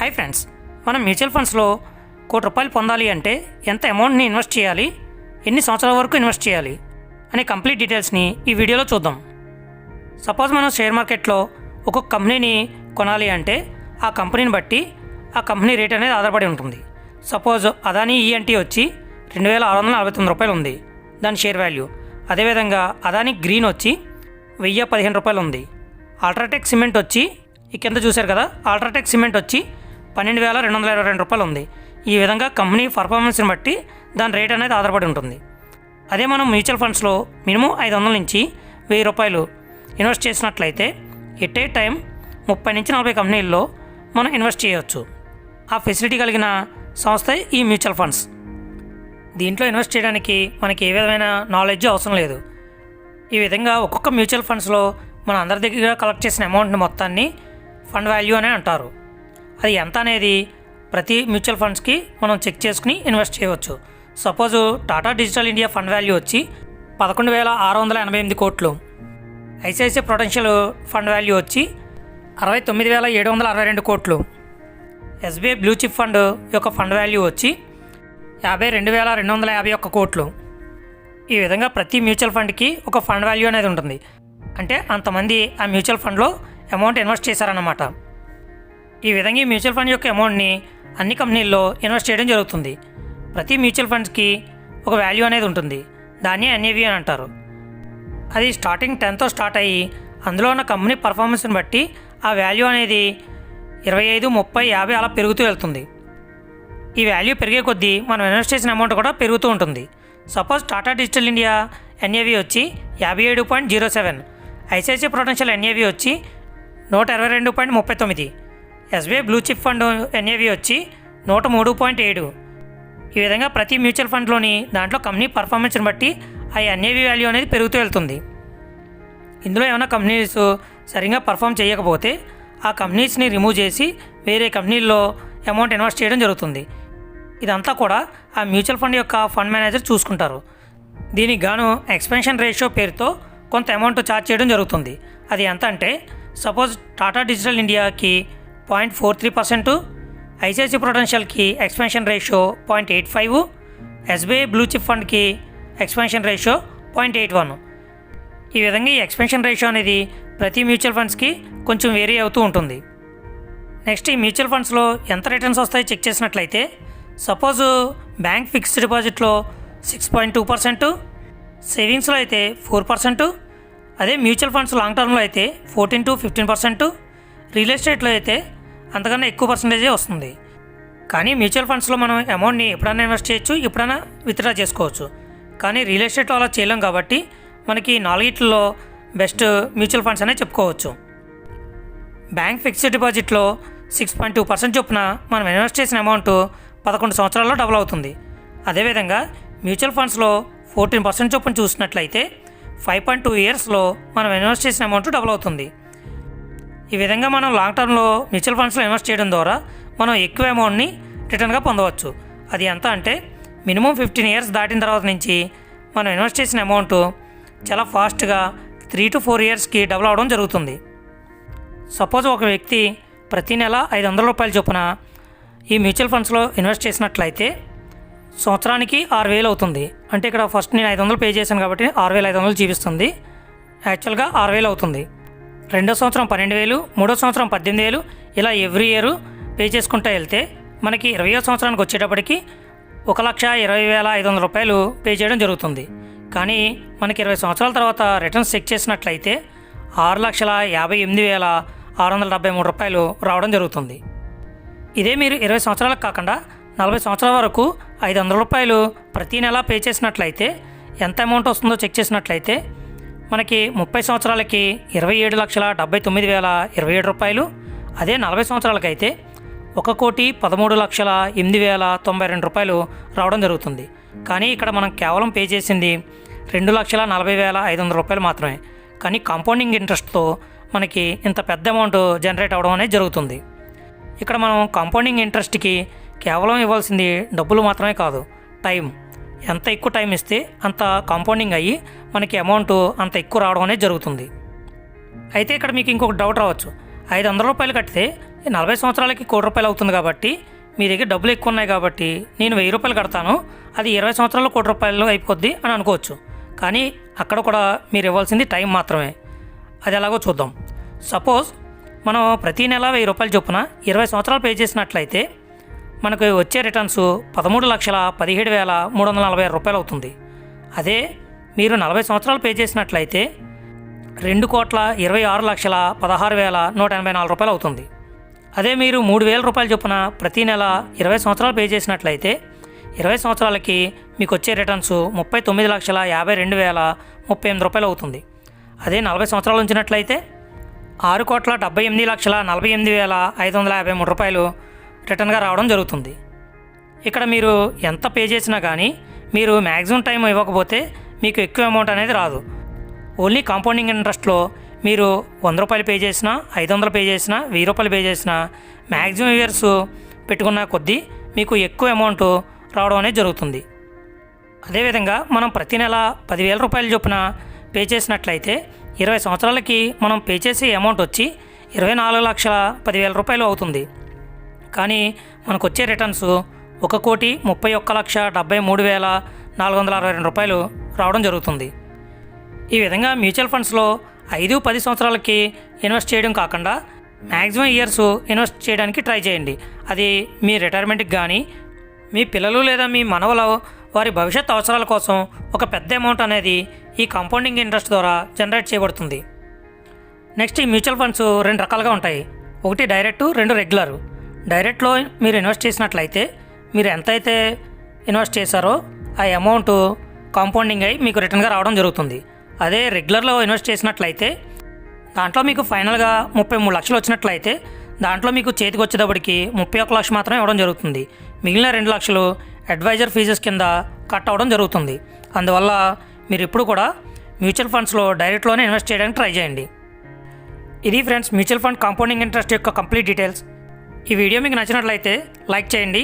Hi friends మనం mutual ఫండ్స్లో కోటి రూపాయలు పొందాలి అంటే ఎంత అమౌంట్ని ఇన్వెస్ట్ చేయాలి? ఎన్ని సంవత్సరాల వరకు ఇన్వెస్ట్ చేయాలి? అనే కంప్లీట్ డీటెయిల్స్ని ఈ వీడియోలో చూద్దాం. సపోజ్ మనం షేర్ మార్కెట్లో ఒక్కొక్క కంపెనీని కొనాలి అంటే ఆ కంపెనీని బట్టి ఆ కంపెనీ రేట్ అనేది ఆధారపడి ఉంటుంది. సపోజ్ అదానీ ఈఎన్టీ వచ్చి రెండు వేల ఆరు వందల నలభై తొమ్మిది రూపాయలు ఉంది. దాని షేర్ వాల్యూ అదేవిధంగా అదానీ గ్రీన్ వచ్చి వెయ్యి పదిహేను రూపాయలు ఉంది. అల్ట్రాటెక్ సిమెంట్ వచ్చి ఈ కింద చూశారు కదా? అల్ట్రాటెక్ సిమెంట్ వచ్చి పన్నెండు వేల రెండు వందల ఇరవై రెండు రూపాయలు ఉంది. ఈ విధంగా కంపెనీ పర్ఫార్మెన్స్ని బట్టి దాని రేట్ అనేది ఆధారపడి ఉంటుంది. అదే మనం మ్యూచువల్ ఫండ్స్లో మినిమం ఐదు వందల నుంచి వెయ్యి రూపాయలు ఇన్వెస్ట్ చేసినట్లయితే ఎట్ ఏ టైం ముప్పై నుంచి నలభై కంపెనీల్లో మనం ఇన్వెస్ట్ చేయవచ్చు ఆ ఫెసిలిటీ కలిగిన సంస్థ ఈ మ్యూచువల్ ఫండ్స్. దీంట్లో ఇన్వెస్ట్ చేయడానికి మనకి ఏ విధమైన నాలెడ్జ్ అవసరం లేదు. ఈ విధంగా ఒక్కొక్క మ్యూచువల్ ఫండ్స్లో మన అందరి దగ్గర కలెక్ట్ చేసిన అమౌంట్ని మొత్తాన్ని ఫండ్ వాల్యూ అనే అంటారు. అది ఎంత అనేది ప్రతి మ్యూచువల్ ఫండ్స్కి మనం చెక్ చేసుకుని ఇన్వెస్ట్ చేయవచ్చు. Suppose Tata digital India fund value వచ్చి పదకొండు వేల ఆరు వందల ఎనభై ఎనిమిది కోట్లు. ఐసిఐసిఐ ప్రొటెన్షియల్ ఫండ్ వాల్యూ వచ్చి అరవై తొమ్మిది వేల ఏడు వందల అరవై రెండు కోట్లు. ఎస్బీఐ బ్లూ చిప్ ఫండ్ యొక్క ఫండ్ వాల్యూ వచ్చి యాభై రెండు వేల రెండు వందల యాభై ఒక్క కోట్లు. ఈ విధంగా ప్రతి మ్యూచువల్ ఫండ్కి ఒక ఫండ్ వాల్యూ అనేది ఉంటుంది. అంటే అంతమంది ఆ మ్యూచువల్ ఫండ్లో అమౌంట్ ఇన్వెస్ట్ చేశారన్నమాట. ఈ విధంగా ఈ మ్యూచువల్ ఫండ్ యొక్క అమౌంట్ని అన్ని కంపెనీల్లో ఇన్వెస్ట్ చేయడం జరుగుతుంది. ప్రతి మ్యూచువల్ ఫండ్స్కి ఒక వాల్యూ అనేది ఉంటుంది. దాన్ని ఎన్ఏవి అని అంటారు. అది స్టార్టింగ్ టెన్తో స్టార్ట్ అయ్యి అందులో ఉన్న కంపెనీ పర్ఫార్మెన్స్ని బట్టి ఆ వాల్యూ అనేది ఇరవై ఐదు ముప్పై యాభై అలా పెరుగుతూ వెళ్తుంది. ఈ వాల్యూ పెరిగే కొద్దీ మనం ఇన్వెస్ట్ చేసిన అమౌంట్ కూడా పెరుగుతూ ఉంటుంది. Suppose Tata digital India NAV వచ్చి యాభై ఏడు point zero seven ICICI prudential NAV వచ్చి నూట ఇరవై రెండు పాయింట్ ముప్పై తొమ్మిది SBI blue chip fund NAV వచ్చి నూట మూడు పాయింట్ ఏడు. ఈ విధంగా ప్రతి మ్యూచువల్ ఫండ్లోని దాంట్లో కంపెనీ పర్ఫార్మెన్స్ని బట్టి ఆ ఎన్ఏవి వాల్యూ అనేది పెరుగుతూ వెళ్తుంది. ఇందులో ఏమైనా కంపెనీస్ సరిగ్గా పర్ఫామ్ చేయకపోతే ఆ కంపెనీస్ని రిమూవ్ చేసి వేరే కంపెనీల్లో అమౌంట్ ఇన్వెస్ట్ చేయడం జరుగుతుంది. ఇదంతా కూడా ఆ మ్యూచువల్ ఫండ్ యొక్క ఫండ్ మేనేజర్ చూసుకుంటారు. దీనికి గాను ఎక్స్పెన్షన్ రేషియో పేరుతో కొంత అమౌంట్ ఛార్జ్ చేయడం జరుగుతుంది. అది ఎంత అంటే సపోజ్ టాటా డిజిటల్ ఇండియాకి point four three percent ICICI ప్రొటెన్షియల్కి expansion ratio point eight five SBI blue chip ఫండ్కి expansion ratio point eight one. ఈ విధంగా ఈ ఎక్స్పెన్షన్ రేషియో అనేది ప్రతి మ్యూచువల్ ఫండ్స్కి కొంచెం వేరీ అవుతూ ఉంటుంది. నెక్స్ట్ ఈ మ్యూచువల్ ఫండ్స్లో ఎంత రిటర్న్స్ వస్తాయో చెక్ చేసినట్లయితే సపోజ్ బ్యాంక్ ఫిక్స్డ్ డిపాజిట్లో సిక్స్ పాయింట్ టూ పర్సెంట్ సేవింగ్స్లో అయితే ఫోర్ పర్సెంట్ అదే మ్యూచువల్ ఫండ్స్ లాంగ్ టర్మ్లో అయితే fourteen to fifteen percent real ఎస్టేట్లో అయితే అంతకన్నా ఎక్కువ పర్సంటేజే వస్తుంది. కానీ మ్యూచువల్ ఫండ్స్లో మనం అమౌంట్ని ఎప్పుడైనా ఇన్వెస్ట్ చేయొచ్చు ఎప్పుడైనా విత్డ్రా చేసుకోవచ్చు. కానీ రియల్ ఎస్టేట్లో అలా చేయలేం కాబట్టి మనకి నాలుగిట్లో బెస్ట్ మ్యూచువల్ ఫండ్స్ అనే చెప్పుకోవచ్చు. బ్యాంక్ ఫిక్స్డ్ డిపాజిట్లో సిక్స్ పాయింట్ టూ పర్సెంట్ చొప్పున మనం ఇన్వెస్ట్ చేసిన అమౌంట్ పదకొండు సంవత్సరాల్లో డబుల్ అవుతుంది. అదేవిధంగా మ్యూచువల్ ఫండ్స్లో ఫోర్టీన్ పర్సెంట్ చొప్పున చూసినట్లయితే ఫైవ్ పాయింట్ టూ ఇయర్స్లో మనం ఇన్వెస్ట్ చేసిన అమౌంట్ డబుల్ అవుతుంది. ఈ విధంగా మనం లాంగ్ టర్మ్లో మ్యూచువల్ ఫండ్స్లో ఇన్వెస్ట్ చేయడం ద్వారా మనం ఎక్కువ అమౌంట్ని రిటర్న్గా పొందవచ్చు. అది ఎంత అంటే మినిమం ఫిఫ్టీన్ ఇయర్స్ దాటిన తర్వాత నుంచి మనం ఇన్వెస్ట్ చేసిన అమౌంట్ చాలా ఫాస్ట్గా త్రీ టు ఫోర్ ఇయర్స్కి డబుల్ అవడం జరుగుతుంది. సపోజ్ ఒక వ్యక్తి ప్రతి నెల ఐదు వందల రూపాయల చొప్పున ఈ మ్యూచువల్ ఫండ్స్లో ఇన్వెస్ట్ చేసినట్లయితే సంవత్సరానికి ఆరు వేలు అవుతుంది. అంటే ఇక్కడ ఫస్ట్ నేను ఐదు వందలు పే చేశాను కాబట్టి ఆరు వేల ఐదు వందలు చూపిస్తుంది యాక్చువల్గా ఆరు వేలు అవుతుంది. రెండో సంవత్సరం పన్నెండు వేలు మూడో సంవత్సరం పద్దెనిమిది వేలు ఇలా ఎవ్రీ ఇయర్ పే చేసుకుంటూ వెళ్తే మనకి ఇరవయో సంవత్సరానికి వచ్చేటప్పటికి ఒక లక్ష ఇరవై వేల ఐదు వందల రూపాయలు పే చేయడం జరుగుతుంది. కానీ మనకి ఇరవై సంవత్సరాల తర్వాత రిటర్న్స్ చెక్ చేసినట్లయితే ఆరు లక్షల యాభై ఎనిమిది వేల ఆరు వందల డెబ్బై మూడు రూపాయలు రావడం జరుగుతుంది. ఇదే మీరు ఇరవై సంవత్సరాలకు కాకుండా నలభై సంవత్సరాల వరకు ఐదు వందల రూపాయలు ప్రతి నెల పే చేసినట్లయితే ఎంత అమౌంట్ వస్తుందో చెక్ చేసినట్లయితే మనకి ముప్పై సంవత్సరాలకి ఇరవై ఏడు లక్షల డెబ్బై తొమ్మిది వేల ఇరవై ఏడు రూపాయలు అదే నలభై సంవత్సరాలకైతే ఒక కోటి పదమూడు లక్షల ఎనిమిది వేల తొంభై రెండు రూపాయలు రావడం జరుగుతుంది. కానీ ఇక్కడ మనం కేవలం పే చేసింది రెండు లక్షల నలభై వేల ఐదు వందల రూపాయలు మాత్రమే. కానీ కాంపౌండింగ్ ఇంట్రెస్ట్తో మనకి ఇంత పెద్ద అమౌంట్ జనరేట్ అవ్వడం అనేది జరుగుతుంది. ఇక్కడ మనం కాంపౌండింగ్ ఇంట్రెస్ట్కి కేవలం ఇవ్వాల్సింది డబ్బులు మాత్రమే కాదు టైం ఎంత ఎక్కువ టైం ఇస్తే అంత కాంపౌండింగ్ అయ్యి మనకి అమౌంట్ అంత ఎక్కువ రావడం అనేది జరుగుతుంది. అయితే ఇక్కడ మీకు ఇంకొక డౌట్ రావచ్చు. ఐదు వందల రూపాయలు కడితే నలభై సంవత్సరాలకి కోటి రూపాయలు అవుతుంది కాబట్టి మీ దగ్గర డబ్బులు ఎక్కువ ఉన్నాయి కాబట్టి నేను వెయ్యి రూపాయలు కడతాను. అది ఇరవై సంవత్సరాలు కోటి రూపాయలు అయిపోద్ది అని అనుకోవచ్చు. కానీ అక్కడ కూడా మీరు ఇవ్వాల్సింది టైం మాత్రమే. అది ఎలాగో చూద్దాం. సపోజ్ మనం ప్రతి నెల వెయ్యి రూపాయలు చొప్పున ఇరవై సంవత్సరాలు పే చేసినట్లయితే మనకు వచ్చే రిటర్న్స్ పదమూడు లక్షల పదిహేడు వేల మూడు వందల నలభై రూపాయలు అవుతుంది. అదే మీరు నలభై సంవత్సరాలు పే చేసినట్లయితే రెండు కోట్ల ఇరవై ఆరు లక్షల పదహారు వేల నూట ఎనభై నాలుగు రూపాయలు అవుతుంది. అదే మీరు మూడు వేల రూపాయలు చొప్పున ప్రతి నెల ఇరవై సంవత్సరాలు పే చేసినట్లయితే ఇరవై సంవత్సరాలకి మీకు వచ్చే రిటర్న్స్ ముప్పై తొమ్మిది లక్షల యాభై రెండు వేల ముప్పై ఎనిమిది రూపాయలు అవుతుంది. అదే నలభై సంవత్సరాలు ఉంచినట్లయితే ఆరు కోట్ల డెబ్బై ఎనిమిది లక్షల నలభై ఎనిమిది వేల ఐదు వందల యాభై మూడు రూపాయలు రిటర్న్గా రావడం జరుగుతుంది. ఇక్కడ మీరు ఎంత పే చేసినా కానీ మీరు మ్యాక్సిమం టైం ఇవ్వకపోతే మీకు ఎక్కువ అమౌంట్ అనేది రాదు. ఓన్లీ కాంపౌండింగ్ ఇంట్రెస్ట్లో మీరు వంద రూపాయలు పే చేసినా ఐదు వందలు పే చేసినా వెయ్యి రూపాయలు పే చేసినా మ్యాక్సిమం ఇయర్స్ పెట్టుకున్న కొద్దీ మీకు ఎక్కువ అమౌంట్ రావడం అనేది జరుగుతుంది. అదేవిధంగా మనం ప్రతి నెల పదివేల రూపాయల చొప్పున పే చేసినట్లయితే ఇరవై సంవత్సరాలకి మనం పే చేసే అమౌంట్ వచ్చి ఇరవై నాలుగు లక్షల పదివేల రూపాయలు అవుతుంది. కానీ మనకు వచ్చే రిటర్న్స్ ఒక కోటి ముప్పై ఒక్క లక్ష డెబ్బై మూడు వేల నాలుగు వందల అరవై రెండు రూపాయలు రావడం జరుగుతుంది. ఈ విధంగా మ్యూచువల్ ఫండ్స్లో ఐదు పది సంవత్సరాలకి ఇన్వెస్ట్ చేయడం కాకుండా మ్యాక్సిమం ఇయర్స్ ఇన్వెస్ట్ చేయడానికి ట్రై చేయండి. అది మీ రిటైర్మెంట్కి కానీ మీ పిల్లలు లేదా మీ మనవల వారి భవిష్యత్ అవసరాల కోసం ఒక పెద్ద అమౌంట్ అనేది ఈ కాంపౌండింగ్ ఇంట్రెస్ట్ ద్వారా జనరేట్ చేయబడుతుంది. నెక్స్ట్ ఈ మ్యూచువల్ ఫండ్స్ రెండు రకాలుగా ఉంటాయి. ఒకటి డైరెక్ట్ రెండు రెగ్యులర్. డైరెక్ట్లో మీరు ఇన్వెస్ట్ చేసినట్లయితే మీరు ఎంతైతే ఇన్వెస్ట్ చేశారో ఆ అమౌంట్ కాంపౌండింగ్ అయి మీకు రిటర్న్గా రావడం జరుగుతుంది. అదే రెగ్యులర్లో ఇన్వెస్ట్ చేసినట్లయితే దాంట్లో మీకు ఫైనల్గా ముప్పై మూడు లక్షలు వచ్చినట్లయితే దాంట్లో మీకు చేతికి వచ్చేటప్పటికి ముప్పై ఒక్క లక్ష మాత్రమే ఇవ్వడం జరుగుతుంది. మిగిలిన రెండు లక్షలు అడ్వైజర్ ఫీజెస్ కింద కట్ అవ్వడం జరుగుతుంది. అందువల్ల మీరు ఎప్పుడు కూడా మ్యూచువల్ ఫండ్స్లో డైరెక్ట్లోనే ఇన్వెస్ట్ చేయడానికి ట్రై చేయండి. ఇది friends mutual fund compounding interest యొక్క కంప్లీట్ డీటెయిల్స్. ఈ వీడియో మీకు నచ్చినట్లయితే లైక్ చేయండి.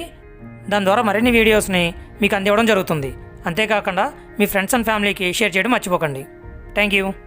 దాని ద్వారా మరిన్ని వీడియోస్ని మీకు అందివ్వడం జరుగుతుంది. అంతేకాకుండా మీ ఫ్రెండ్స్ అండ్ ఫ్యామిలీకి షేర్ చేయడం మర్చిపోకండి. Thank you.